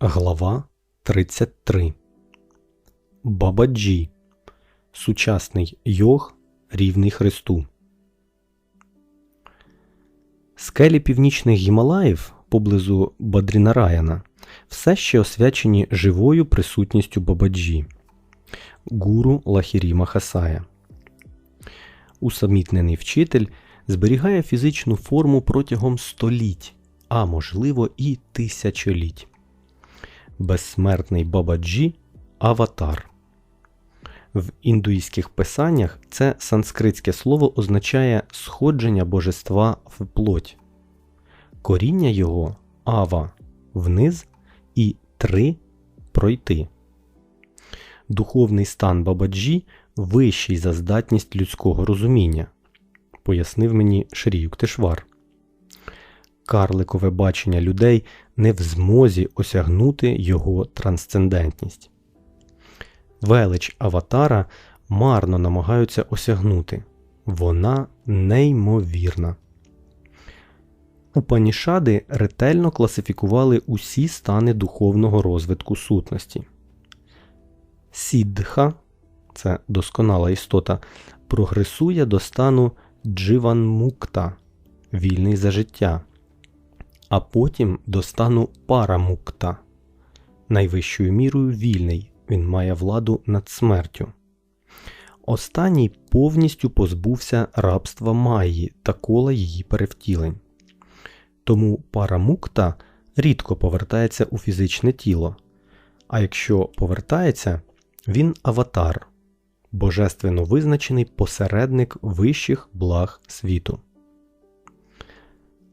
Глава 33 Бабаджі Сучасний йог рівний Христу. Скелі північних Гімалаїв поблизу Бадрінараяна все ще освячені живою присутністю Бабаджі, гуру Лахірі Махасая. Усамітнений вчитель зберігає фізичну форму протягом століть, а можливо і тисячоліть. Безсмертний Бабаджі аватар. В індуїзьких писаннях це санскритське слово означає сходження божества в плоть. Коріння його ава вниз і три пройти. Духовний стан Бабаджі вищий за здатність людського розуміння, пояснив мені Шрі Юктишвар. Карликове бачення людей не в змозі осягнути його трансцендентність. Велич аватара марно намагаються осягнути. Вона неймовірна. Упанішади ретельно класифікували усі стани духовного розвитку сутності. Сіддха це досконала істота, прогресує до стану дживанмукта вільний за життя, а потім до стану парамукта, найвищою мірою вільний, він має владу над смертю. Останній повністю позбувся рабства Майї та кола її перевтілень. Тому парамукта рідко повертається у фізичне тіло, а якщо повертається, він аватар, божественно визначений посередник вищих благ світу.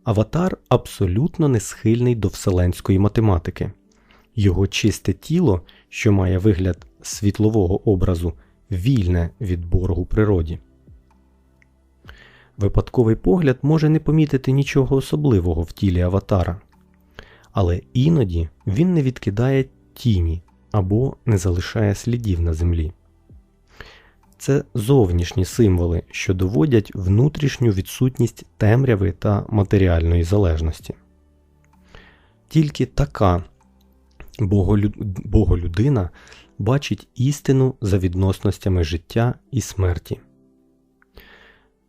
Аватар абсолютно не схильний до вселенської математики. Його чисте тіло, що має вигляд світлового образу, вільне від боргу природі. Випадковий погляд може не помітити нічого особливого в тілі аватара, але іноді він не відкидає тіні або не залишає слідів на землі. Це зовнішні символи, що доводять внутрішню відсутність темряви та матеріальної залежності. Тільки така боголюдина бачить істину за відносностями життя і смерті.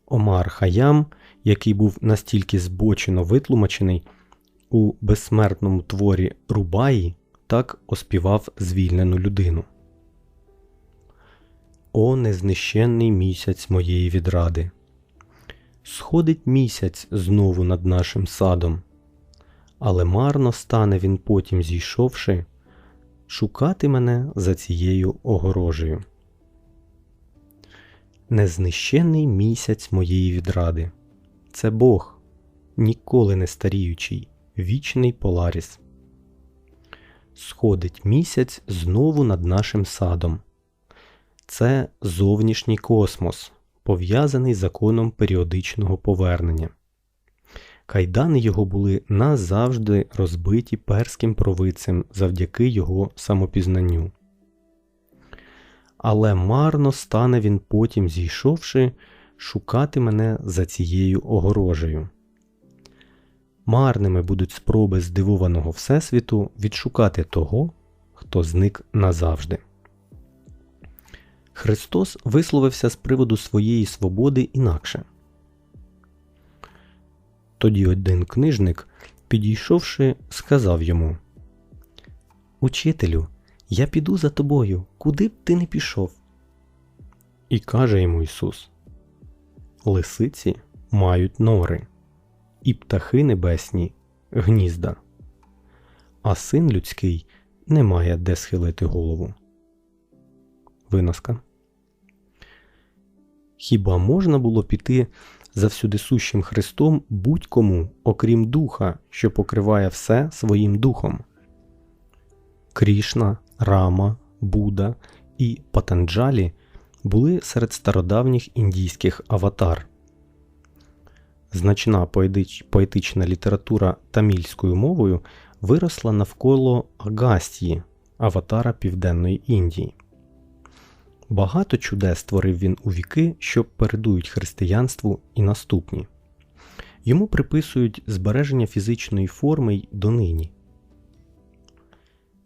Омар Хаям, який був настільки збочено витлумачений, у безсмертному творі Рубаї так оспівав звільнену людину. О незнищенний місяць моєї відради! Сходить місяць знову над нашим садом, але марно стане він потім, зійшовши, шукати мене за цією огорожею. Незнищенний місяць моєї відради. Це Бог, ніколи не старіючий, вічний Поларіс. Сходить місяць знову над нашим садом. Це зовнішній космос, пов'язаний законом періодичного повернення. Кайдани його були назавжди розбиті перським провидцем завдяки його самопізнанню. Але марно стане він потім, зійшовши, шукати мене за цією огорожею. Марними будуть спроби здивованого Всесвіту відшукати того, хто зник назавжди. Христос висловився з приводу своєї свободи інакше. Тоді один книжник, підійшовши, сказав йому Учителю, я піду за тобою, куди б ти не пішов. І каже йому Ісус Лисиці мають нори, і птахи небесні гнізда, а син людський не має де схилити голову. Виноска. Хіба можна було піти за всюдисущим Христом будь-кому, окрім Духа, що покриває все своїм духом? Крішна, Рама, Будда і Патанджалі були серед стародавніх індійських аватар. Значна поетична література тамільською мовою виросла навколо Агастії, аватара Південної Індії. Багато чудес створив він у віки, що передують християнству і наступні. Йому приписують збереження фізичної форми й донині.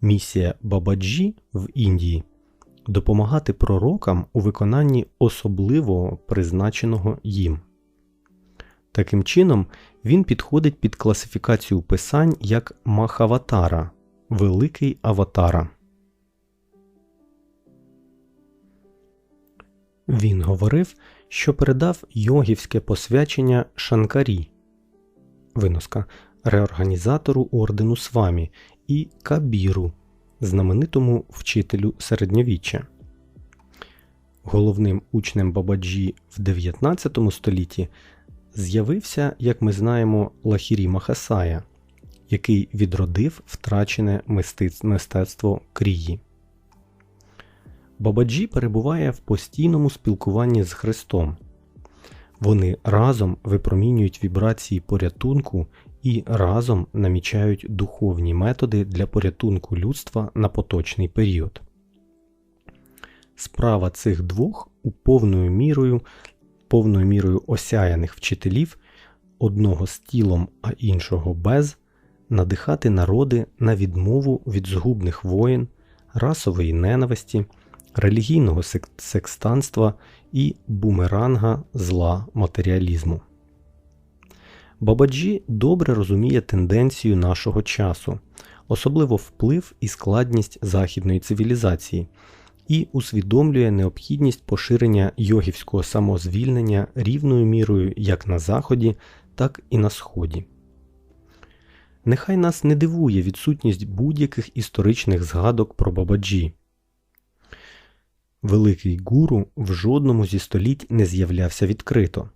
Місія Бабаджі в Індії допомагати пророкам у виконанні особливого призначеного їм. Таким чином, він підходить під класифікацію писань як Махаватара Великий Аватара. Він говорив, що передав йогівське посвячення Шанкарі, виноска реорганізатору ордену Свамі і Кабіру, знаменитому вчителю середньовіччя. Головним учнем Бабаджі в 19 столітті з'явився, як ми знаємо, Лахірі Махасая, який відродив втрачене мистецтво крії. Бабаджі перебуває в постійному спілкуванні з Христом. Вони разом випромінюють вібрації порятунку і разом намічають духовні методи для порятунку людства на поточний період. Справа цих двох у повною мірою повною мірою осяяних вчителів, одного з тілом, а іншого без, надихати народи на відмову від згубних воєн, расової ненависті, релігійного секстанства і бумеранга зла матеріалізму. Бабаджі добре розуміє тенденцію нашого часу, особливо вплив і складність західної цивілізації, і усвідомлює необхідність поширення йогівського самозвільнення рівною мірою як на Заході, так і на Сході. Нехай нас не дивує відсутність будь-яких історичних згадок про Бабаджі. Великий гуру в жодному зі століть не з'являвся відкрито.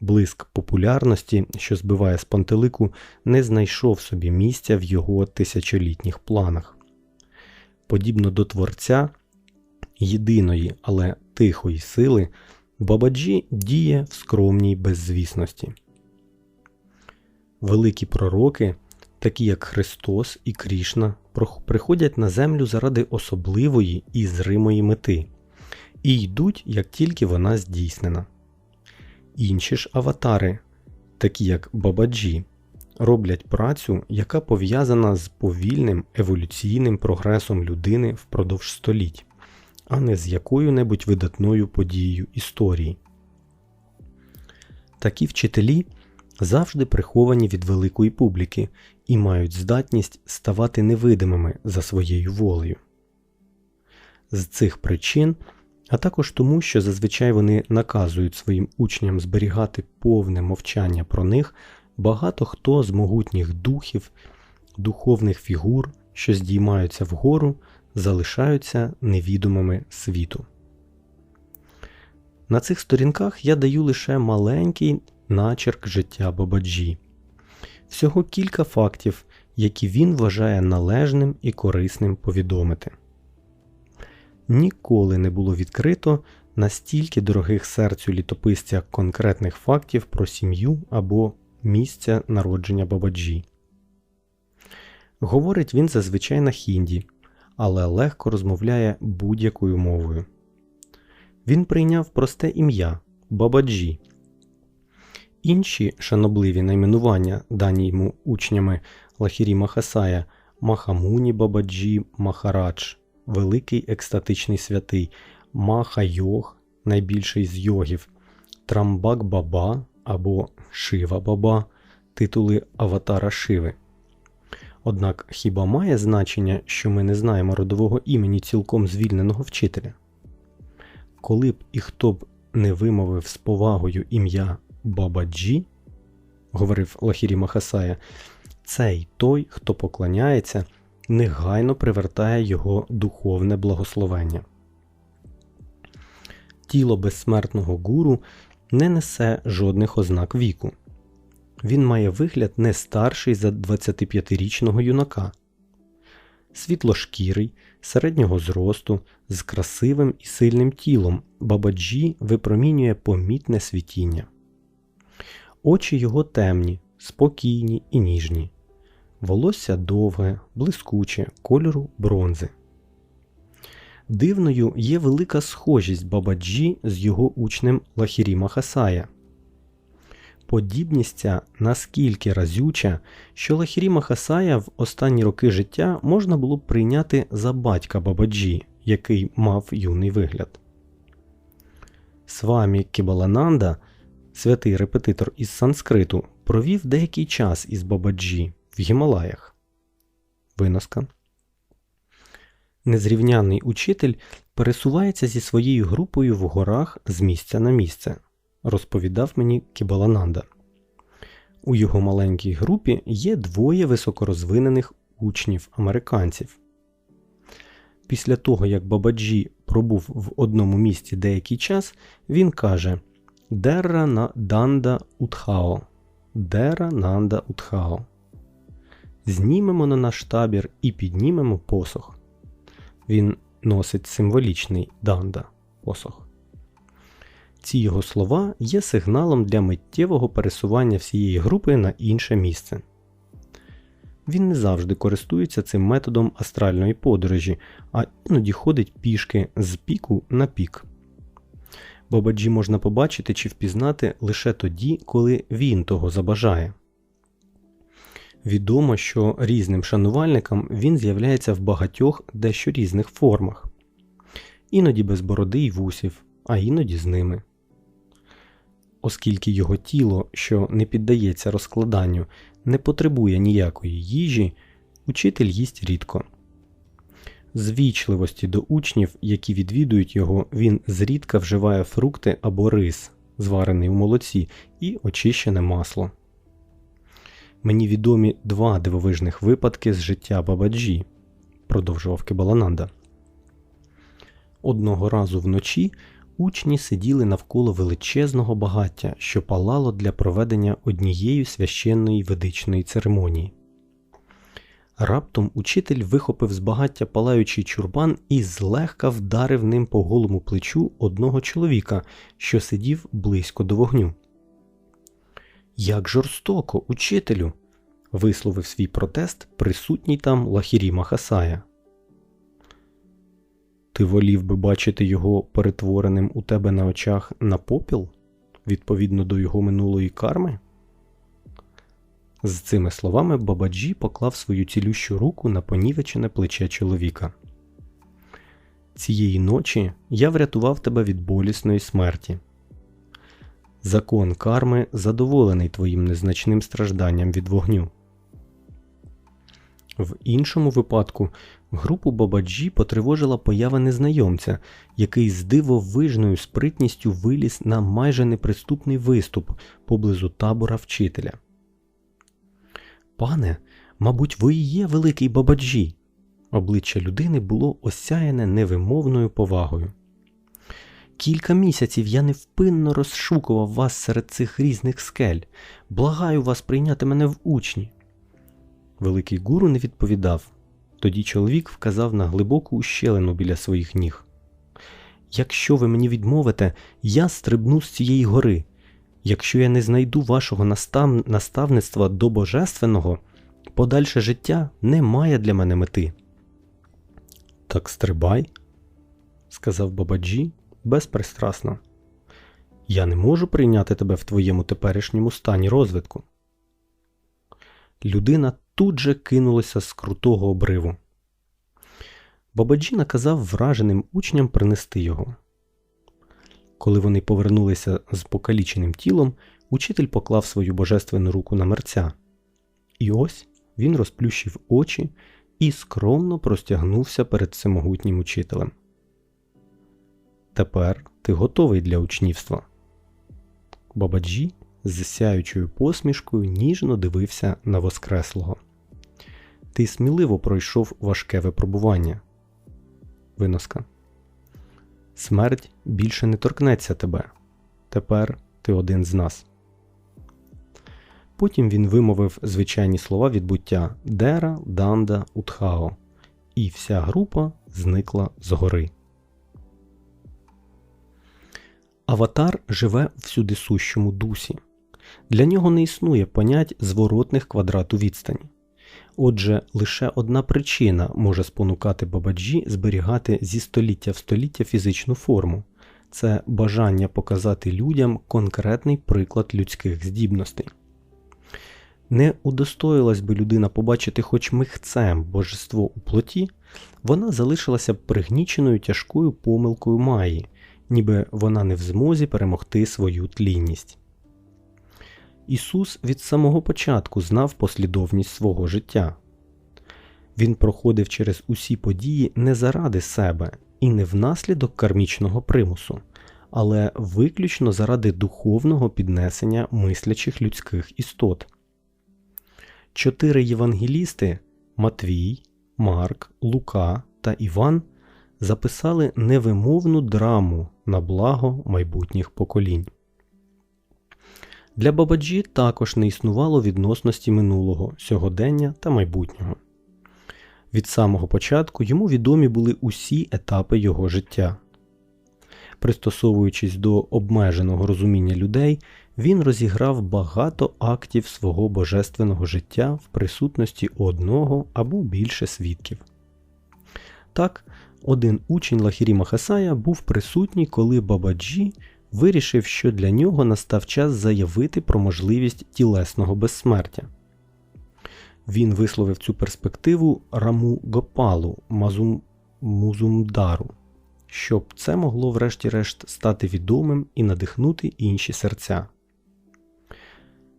Блиск популярності, що збиває з пантелику, не знайшов собі місця в його тисячолітніх планах. Подібно до творця, єдиної, але тихої сили, Бабаджі діє в скромній беззвісності. Великі пророки, такі як Христос і Крішна, приходять на землю заради особливої і зримої мети і йдуть, як тільки вона здійснена. Інші ж аватари, такі як Бабаджі, роблять працю, яка пов'язана з повільним еволюційним прогресом людини впродовж століть, а не з якою-небудь видатною подією історії. Такі вчителі завжди приховані від великої публіки і мають здатність ставати невидимими за своєю волею. З цих причин а також тому, що зазвичай вони наказують своїм учням зберігати повне мовчання про них, багато хто з могутніх духів, духовних фігур, що здіймаються вгору, залишаються невідомими світу. На цих сторінках я даю лише маленький начерк життя Бабаджі, всього кілька фактів, які він вважає належним і корисним повідомити ніколи не було відкрито настільки дорогих серцю літописця конкретних фактів про сім'ю або місця народження Бабаджі. Говорить він зазвичай на хінді, але легко розмовляє будь-якою мовою. Він прийняв просте ім'я Бабаджі. Інші шанобливі найменування, дані йому учнями Лахірі Махасая Махамуні Бабаджі Махарадж великий екстатичний святий, Маха Йог, найбільший з йогів, Трамбак Баба або Шива Баба, титули Аватара Шиви. Однак хіба має значення, що ми не знаємо родового імені цілком звільненого вчителя? Коли б і хто б не вимовив з повагою ім'я Бабаджі, говорив Лахірі Махасая, цей той, хто поклоняється негайно привертає його духовне благословення. Тіло безсмертного гуру не несе жодних ознак віку. Він має вигляд не старший за 25-річного юнака, світлошкірий, середнього зросту, з красивим і сильним тілом Бабаджі випромінює помітне світіння. Очі його темні, спокійні і ніжні волосся довге, блискуче, кольору бронзи. Дивною є велика схожість Бабаджі з його учнем Лахірі Махасая. Подібність ця наскільки разюча, що Лахірі Махасая в останні роки життя можна було б прийняти за батька Бабаджі, який мав юний вигляд. Свамі Кібалананда, святий репетитор із санскриту, провів деякий час із Бабаджі в Гімалаях. Виноска. Незрівняний учитель пересувається зі своєю групою в горах з місця на місце, розповідав мені Кібалананда. У його маленькій групі є двоє високорозвинених учнів американців. Після того, як Бабаджі пробув в одному місці деякий час, він каже Дерра на данда утхао. Дера нанда утхао. Знімемо на наш табір і піднімемо посох. Він носить символічний данда посох. Ці його слова є сигналом для миттєвого пересування всієї групи на інше місце. Він не завжди користується цим методом астральної подорожі, а іноді ходить пішки з піку на пік. Бабаджі можна побачити чи впізнати лише тоді, коли він того забажає. Відомо, що різним шанувальникам він з'являється в багатьох дещо різних формах, іноді без бороди й вусів, а іноді з ними. Оскільки його тіло, що не піддається розкладанню, не потребує ніякої їжі, учитель їсть рідко. З вічливості до учнів, які відвідують його, він зрідка вживає фрукти або рис, зварений у молоці, і очищене масло. Мені відомі два дивовижних випадки з життя Бабаджі, продовжував Кебалананда. Одного разу вночі учні сиділи навколо величезного багаття, що палало для проведення однієї священної ведичної церемонії. Раптом учитель вихопив з багаття палаючий чурбан і злегка вдарив ним по голому плечу одного чоловіка, що сидів близько до вогню. Як жорстоко, учителю. висловив свій протест присутній там Лахірі Махасая. Ти волів би бачити його перетвореним у тебе на очах на попіл відповідно до його минулої карми? З цими словами Бабаджі поклав свою цілющу руку на понівечене плече чоловіка. Цієї ночі я врятував тебе від болісної смерті. Закон карми задоволений твоїм незначним стражданням від вогню. В іншому випадку групу Бабаджі потривожила поява незнайомця, який з дивовижною спритністю виліз на майже неприступний виступ поблизу табора вчителя. Пане, мабуть, ви і є великий Бабаджі. Обличчя людини було осяяне невимовною повагою. Кілька місяців я невпинно розшукував вас серед цих різних скель. Благаю вас прийняти мене в учні. Великий гуру не відповідав. Тоді чоловік вказав на глибоку ущелину біля своїх ніг. Якщо ви мені відмовите, я стрибну з цієї гори. Якщо я не знайду вашого настав... наставництва до божественного, подальше життя не має для мене мети. Так стрибай, сказав Бабаджі безпристрасно. Я не можу прийняти тебе в твоєму теперішньому стані розвитку. Людина тут же кинулася з крутого обриву. Бабаджі наказав враженим учням принести його. Коли вони повернулися з покаліченим тілом, учитель поклав свою божественну руку на мерця. І ось він розплющив очі і скромно простягнувся перед всемогутнім учителем. Тепер ти готовий для учнівства. Бабаджі з сяючою посмішкою ніжно дивився на Воскреслого. Ти сміливо пройшов важке випробування. Виноска. Смерть більше не торкнеться тебе. Тепер ти один з нас. Потім він вимовив звичайні слова відбуття Дера, Данда, Утхао, і вся група зникла згори. Аватар живе в всюдисущому дусі. Для нього не існує понять зворотних квадрату відстані. Отже, лише одна причина може спонукати Бабаджі зберігати зі століття в століття фізичну форму це бажання показати людям конкретний приклад людських здібностей. Не удостоїлась би людина побачити хоч михцем божество у плоті, вона залишилася б пригніченою тяжкою помилкою Маї, ніби вона не в змозі перемогти свою тлінність. Ісус від самого початку знав послідовність свого життя. Він проходив через усі події не заради себе і не внаслідок кармічного примусу, але виключно заради духовного піднесення мислячих людських істот. Чотири євангелісти Матвій, Марк, Лука та Іван записали невимовну драму на благо майбутніх поколінь. Для Бабаджі також не існувало відносності минулого, сьогодення та майбутнього. Від самого початку йому відомі були усі етапи його життя. Пристосовуючись до обмеженого розуміння людей, він розіграв багато актів свого божественного життя в присутності одного або більше свідків. Так, один учень Лахірі Махасая був присутній, коли Бабаджі вирішив, що для нього настав час заявити про можливість тілесного безсмертя. Він висловив цю перспективу Раму Гопалу Мазум Музумдару, щоб це могло врешті-решт стати відомим і надихнути інші серця.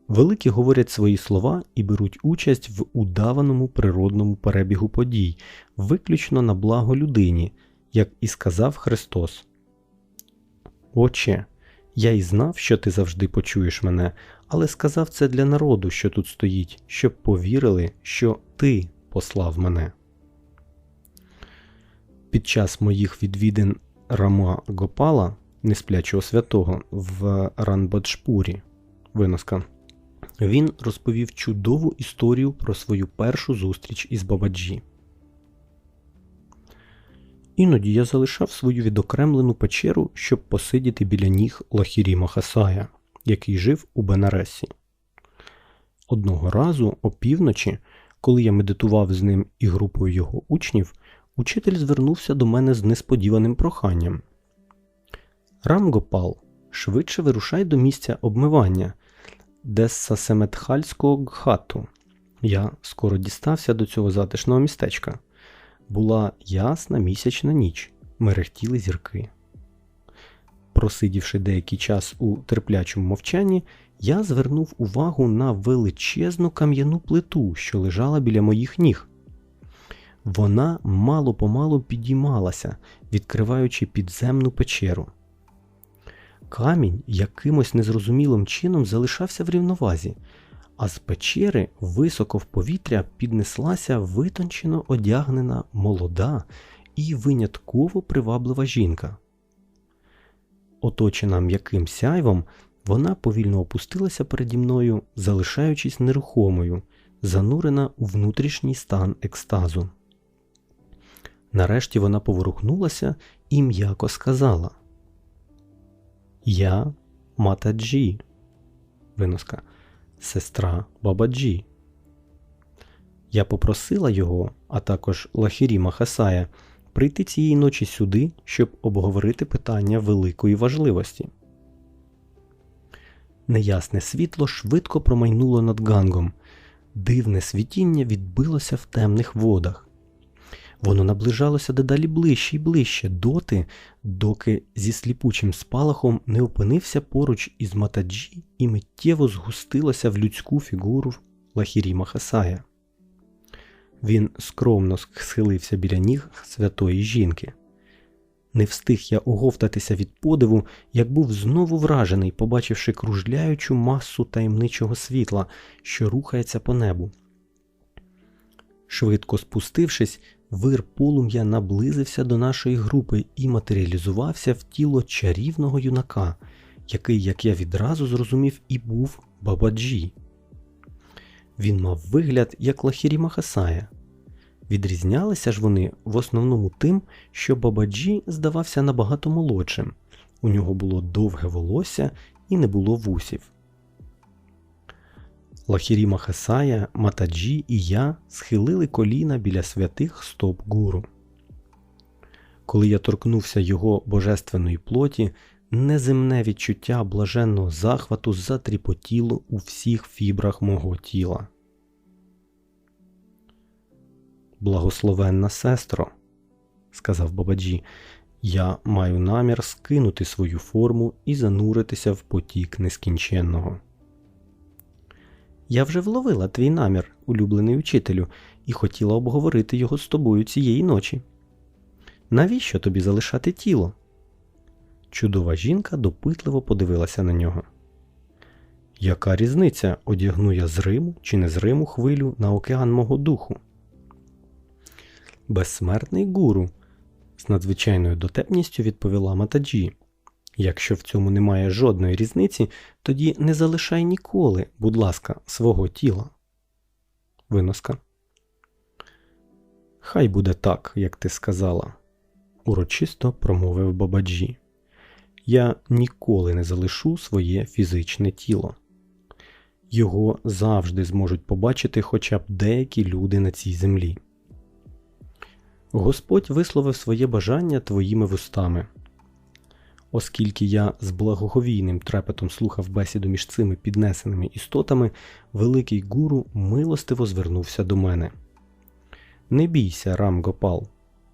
Великі говорять свої слова і беруть участь в удаваному природному перебігу подій, виключно на благо людині, як і сказав Христос. Отче, я й знав, що ти завжди почуєш мене, але сказав це для народу, що тут стоїть, щоб повірили, що ти послав мене. Під час моїх відвідин Рама Гопала, несплячого святого, в Ранбаджпурі, виноска, він розповів чудову історію про свою першу зустріч із Бабаджі. Іноді я залишав свою відокремлену печеру, щоб посидіти біля ніг Лахірі Махасая, який жив у Бенаресі. Одного разу, опівночі, коли я медитував з ним і групою його учнів, учитель звернувся до мене з несподіваним проханням. Рамгопал, швидше вирушай до місця обмивання Дессасеметхальського гхату. Я скоро дістався до цього затишного містечка. Була ясна місячна ніч, мерехтіли зірки. Просидівши деякий час у терплячому мовчанні, я звернув увагу на величезну кам'яну плиту, що лежала біля моїх ніг. Вона мало помалу підіймалася, відкриваючи підземну печеру. Камінь якимось незрозумілим чином залишався в рівновазі, а з печери високо в повітря піднеслася витончено одягнена молода і винятково приваблива жінка. Оточена м'яким сяйвом, вона повільно опустилася переді мною, залишаючись нерухомою, занурена у внутрішній стан екстазу. Нарешті вона поворухнулася і м'яко сказала Я Матаджі. Виноска сестра Бабаджі. Я попросила його, а також Лахірі Махасая, прийти цієї ночі сюди, щоб обговорити питання великої важливості. Неясне світло швидко промайнуло над гангом, дивне світіння відбилося в темних водах. Воно наближалося дедалі ближче і ближче, доти, доки зі сліпучим спалахом не опинився поруч із матаджі і миттєво згустилося в людську фігуру Лахірі Махасая. Він скромно схилився біля ніг святої жінки. Не встиг я оговтатися від подиву, як був знову вражений, побачивши кружляючу масу таємничого світла, що рухається по небу. Швидко спустившись, вир полум'я наблизився до нашої групи і матеріалізувався в тіло чарівного юнака, який, як я відразу зрозумів, і був Бабаджі. Він мав вигляд як Лахірі Махасая. Відрізнялися ж вони в основному тим, що Бабаджі здавався набагато молодшим, у нього було довге волосся і не було вусів. Лахірі Махасая, Матаджі і я схилили коліна біля святих стоп гуру. Коли я торкнувся його божественної плоті, неземне відчуття блаженного захвату затріпотіло у всіх фібрах мого тіла. Благословенна сестро, сказав Бабаджі, я маю намір скинути свою форму і зануритися в потік нескінченного. Я вже вловила твій намір, улюблений учителю, і хотіла обговорити його з тобою цієї ночі. Навіщо тобі залишати тіло? Чудова жінка допитливо подивилася на нього. Яка різниця, одягну я з Риму чи не з Риму хвилю на океан мого духу? Безсмертний гуру, з надзвичайною дотепністю відповіла Матаджі. Якщо в цьому немає жодної різниці, тоді не залишай ніколи, будь ласка, свого тіла. Виноска. Хай буде так, як ти сказала, урочисто промовив Бабаджі. Я ніколи не залишу своє фізичне тіло. Його завжди зможуть побачити хоча б деякі люди на цій землі. Господь висловив своє бажання твоїми вустами. Оскільки я з благоговійним трепетом слухав бесіду між цими піднесеними істотами, великий гуру милостиво звернувся до мене. Не бійся, Рам Гопал,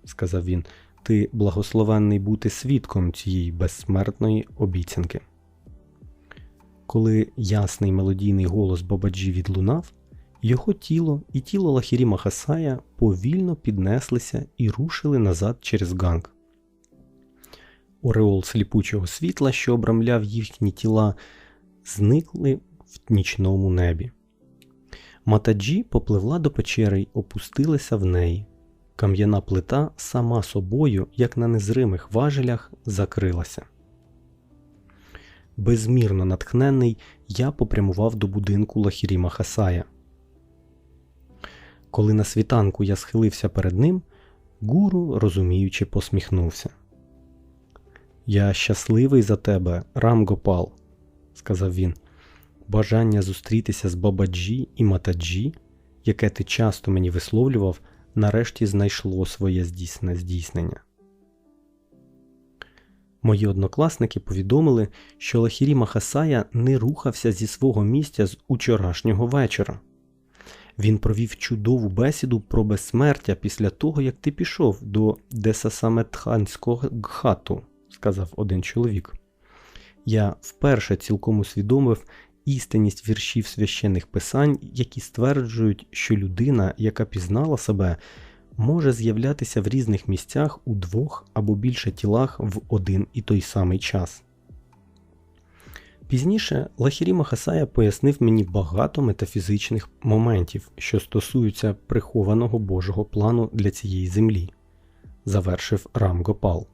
сказав він, ти благословенний бути свідком цієї безсмертної обіцянки. Коли ясний мелодійний голос Бабаджі відлунав, його тіло і тіло Лахірі Махасая повільно піднеслися і рушили назад через ганг. Ореол сліпучого світла, що обрамляв їхні тіла, зникли в нічному небі. Матаджі попливла до печери й опустилася в неї. Кам'яна плита сама собою, як на незримих важелях, закрилася. Безмірно натхнений, я попрямував до будинку Лахірі Махасая. Коли на світанку я схилився перед ним, гуру, розуміючи, посміхнувся. Я щасливий за тебе, Рамгопал, сказав він. Бажання зустрітися з Бабаджі і Матаджі, яке ти часто мені висловлював, нарешті знайшло своє здійсне здійснення. Мої однокласники повідомили, що Лахірі Махасая не рухався зі свого місця з учорашнього вечора. Він провів чудову бесіду про безсмертя після того, як ти пішов до Десасаметханського гхату, сказав один чоловік. Я вперше цілком усвідомив істинність віршів священних писань, які стверджують, що людина, яка пізнала себе, може з'являтися в різних місцях у двох або більше тілах в один і той самий час. Пізніше Лахірі Махасая пояснив мені багато метафізичних моментів, що стосуються прихованого Божого плану для цієї землі, завершив Рам Гопал.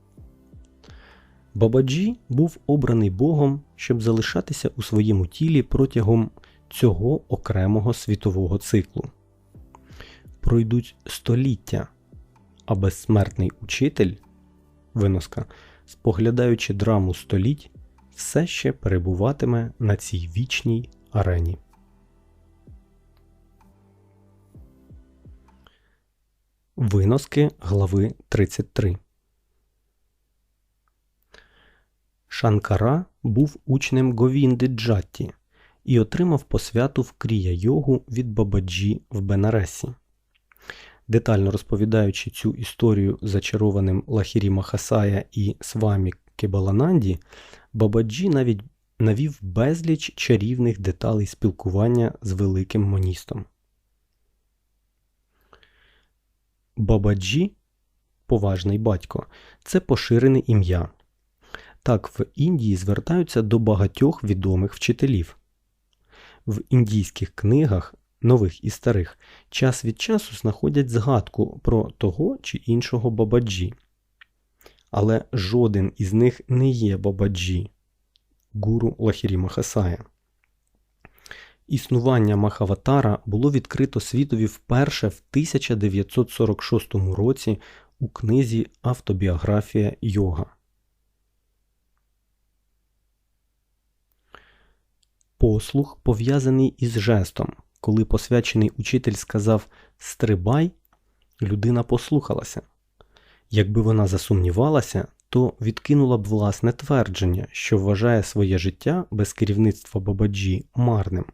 Бабаджі був обраний Богом, щоб залишатися у своєму тілі протягом цього окремого світового циклу. Пройдуть століття, а безсмертний учитель, виноска, споглядаючи драму століть, все ще перебуватиме на цій вічній арені. Виноски глави 33 Шанкара був учнем Говінди Джатті і отримав посвяту в крія йогу від Бабаджі в Бенаресі. Детально розповідаючи цю історію зачарованим Лахірі Махасая і Свамі Кебалананді, Бабаджі навіть навів безліч чарівних деталей спілкування з великим моністом. Бабаджі, поважний батько, це поширене ім'я. Так в Індії звертаються до багатьох відомих вчителів. В індійських книгах, нових і старих, час від часу знаходять згадку про того чи іншого бабаджі. Але жоден із них не є бабаджі, гуру Лахірі Махасая. Існування Махаватара було відкрито світові вперше в 1946 році у книзі Автобіографія Йога. Послух пов'язаний із жестом. Коли посвячений учитель сказав Стрибай, людина послухалася. Якби вона засумнівалася, то відкинула б власне твердження, що вважає своє життя без керівництва Бабаджі марним.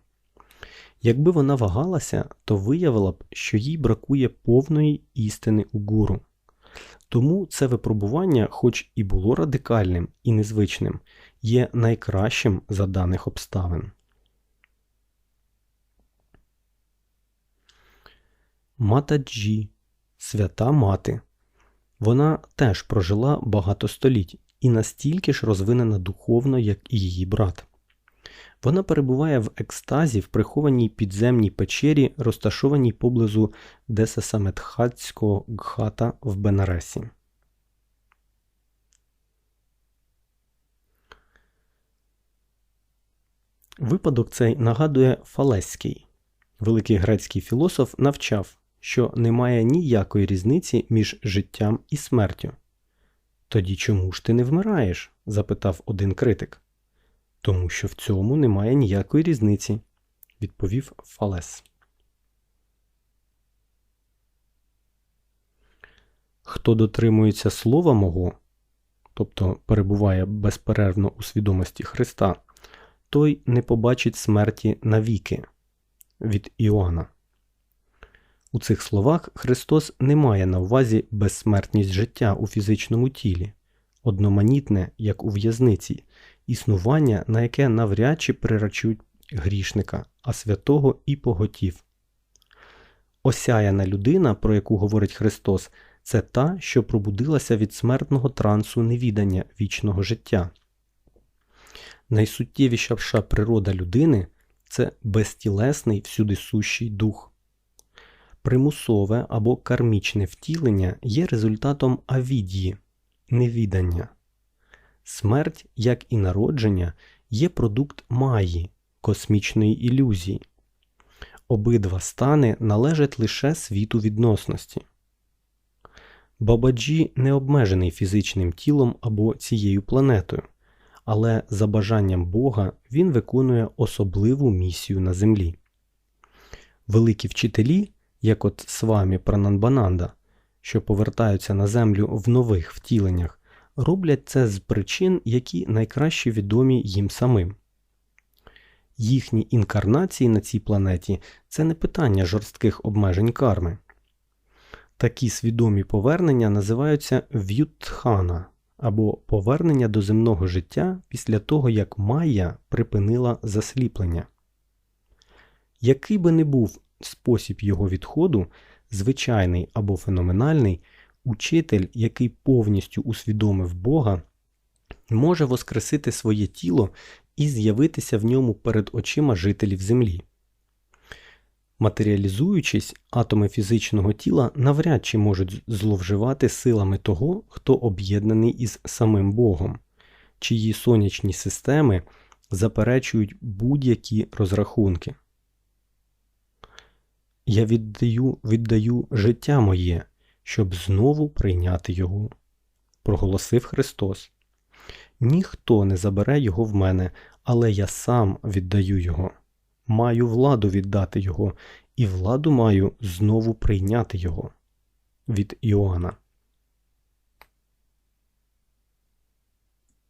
Якби вона вагалася, то виявила б, що їй бракує повної істини у гуру. Тому це випробування, хоч і було радикальним і незвичним, є найкращим за даних обставин. Матаджі, свята мати. Вона теж прожила багато століть і настільки ж розвинена духовно, як і її брат. Вона перебуває в екстазі в прихованій підземній печері, розташованій поблизу Десасаметхатського гхата в Бенаресі. Випадок цей нагадує Фалеський. Великий грецький філософ навчав, що немає ніякої різниці між життям і смертю. Тоді чому ж ти не вмираєш? запитав один критик. Тому що в цьому немає ніякої різниці, відповів Фалес. Хто дотримується слова мого, тобто перебуває безперервно у свідомості Христа, той не побачить смерті навіки від Іоанна. У цих словах Христос не має на увазі безсмертність життя у фізичному тілі, одноманітне, як у в'язниці, існування, на яке навряд чи прирачуть грішника, а святого і поготів. Осяяна людина, про яку говорить Христос, це та, що пробудилася від смертного трансу невідання вічного життя. Найсуттєвіша природа людини це безтілесний всюди сущий дух. Примусове або кармічне втілення є результатом авідії, невідання. Смерть, як і народження, є продукт маї, космічної ілюзії. Обидва стани належать лише світу відносності. Бабаджі не обмежений фізичним тілом або цією планетою, але за бажанням Бога він виконує особливу місію на землі. Великі вчителі, як от Свамі Прананбананда, що повертаються на землю в нових втіленнях, роблять це з причин, які найкраще відомі їм самим. Їхні інкарнації на цій планеті це не питання жорстких обмежень карми. Такі свідомі повернення називаються в'ютхана або повернення до земного життя після того, як Майя припинила засліплення. Який би не був спосіб його відходу, звичайний або феноменальний, учитель, який повністю усвідомив Бога, може воскресити своє тіло і з'явитися в ньому перед очима жителів Землі. Матеріалізуючись, атоми фізичного тіла навряд чи можуть зловживати силами того, хто об'єднаний із самим Богом, чиї сонячні системи заперечують будь-які розрахунки. Я віддаю, віддаю життя моє, щоб знову прийняти його, проголосив Христос. Ніхто не забере його в мене, але я сам віддаю його. Маю владу віддати його, і владу маю знову прийняти його. Від Іоанна